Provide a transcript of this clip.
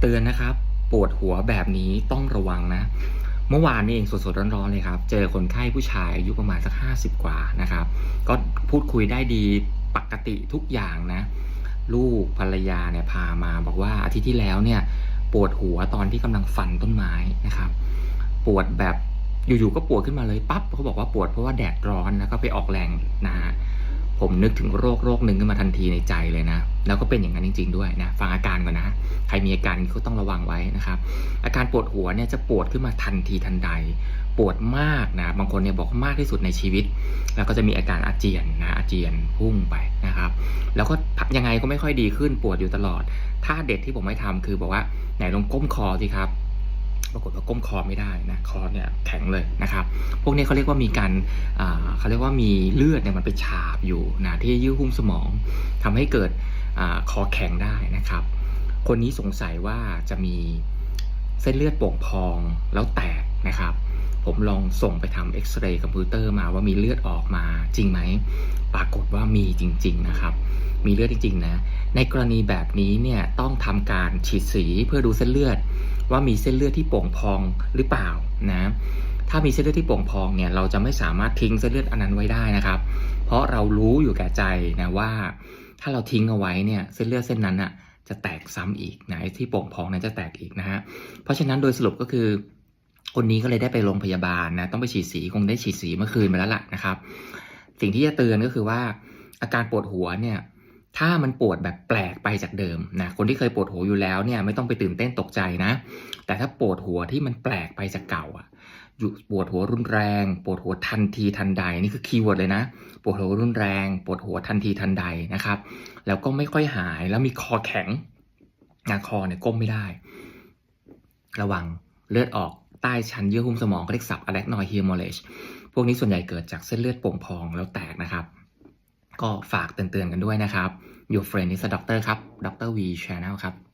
เตือนนะครับ ปวดหัวแบบนี้ต้องระวังนะ เมื่อวานนี่เองสดๆร้อนๆเลยครับ เจอคนไข้ผู้ชายอายุประมาณสัก 50 กว่านะครับ ก็พูดคุยได้ดีปกติทุกอย่างนะ ลูกภรรยาเนี่ยพามาบอกว่าอาทิตย์ที่แล้วเนี่ยปวดหัวตอนที่กำลังฟันต้นไม้นะครับ ปวดแบบอยู่ๆก็ปวดขึ้นมาเลยปั๊บเขาบอกว่าปวดเพราะว่าแดดร้อนแล้วก็ไปออกแรงนะฮะผมนึกถึงโรคโรคหนึ่งขึ้นมาทันทีในใจเลยนะ แล้วก็เป็นอย่างนั้นจริง ๆ ด้วยนะ ฟังอาการก่อนนะ รมีอาการก็ต้องระวังไว้นะครับ อาการปวดหัวเนี่ยจะปวดขึ้นมาทันทีทันใด ปวดมากนะบางคนเนี่ยบอกมากที่สุดในชีวิต แล้วก็จะมีอาการอาเจียนนะอาเจียนพุ่งไปนะครับ แล้วก็ยังไงก็ไม่ค่อยดีขึ้นปวดอยู่ตลอดท่าเด็ดที่ผมไม่ทำคือบอกว่าไหนลองก้มคอสิครับปรากฏว่าก้มคอไม่ได้นะคอเนี่ยแข็งเลยนะครับ พวกนี้เขาเรียกว่ามีการเขาเรียกว่ามีเลือดเนี่ยมันไปฉาบอยู่นะที่ยื่อหุ้มสมองทำให้เกิดอคอแข็งได้นะครับ คนนี้สงสัยว่าจะมีเส้นเลือดโป่งพองแล้วแตกนะครับ ผมลองส่งไปทำเอ็กซเรย์คอมพิวเตอร์มาว่ามีเลือดออกมาจริงไหม ปรากฏว่ามีจริง ๆ นะครับ มีเลือดจริง ๆ นะ ในกรณีแบบนี้เนี่ยต้องทำการฉีดสีเพื่อดูเส้นเลือด ว่ามีเส้นเลือดที่โป่งพองหรือเปล่านะถ้ามีเส้นเลือดที่โป่งพองเนี่ยเราจะไม่สามารถทิ้งเส้นเลือดอันนั้นไว้ได้นะครับ เพราะเรารู้อยู่แก่ใจนะว่า ถ้าเราทิ้งเอาไว้เนี่ยเส้นเลือดเส้นนั้นอะ จะแตกซ้ำอีกนะไหนที่โป่งพองนั้นจะแตกอีกนะฮะเพราะฉะนั้นโดยสรุปก็คือ คนนี้ก็เลยได้ไปโรงพยาบาลนะต้องไปฉีดสีคงได้ฉีดสีเมื่อคืนไปแล้วล่ะนะครับ สิ่งที่จะเตือนก็คือว่าอาการปวดหัวเนี่ย ถ้ามันปวดแบบแปลกไปจากเดิมนะคนที่เคยปวดหัวอยู่แล้วเนี่ยไม่ต้องไปตื่นเต้นตกใจนะ แต่ถ้าปวดหัวที่มันแปลกไปจากเก่าอะอยู่ปวดหัวรุนแรง ปวดหัวทันทีทันใดนี่คือคีย์เวิร์ดเลยนะ ปวดหัวรุนแรง ปวดหัวทันทีทันใดนะครับ แล้วก็ไม่ค่อยหายแล้วมีคอแข็งนะคอเนี่ยก้มไม่ได้ ระวังเลือดออกใต้ชั้นเยื่อหุ้มสมองก็เรียกศัพท์ arachnoid hemorrhage พวกนี้ส่วนใหญ่เกิดจากเส้นเลือดโป่งพองแล้วแตกนะครับ ก็ฝากเตือนๆกันด้วยนะครับ Your friend is a doctor ครับ Dr. V Channel ครับ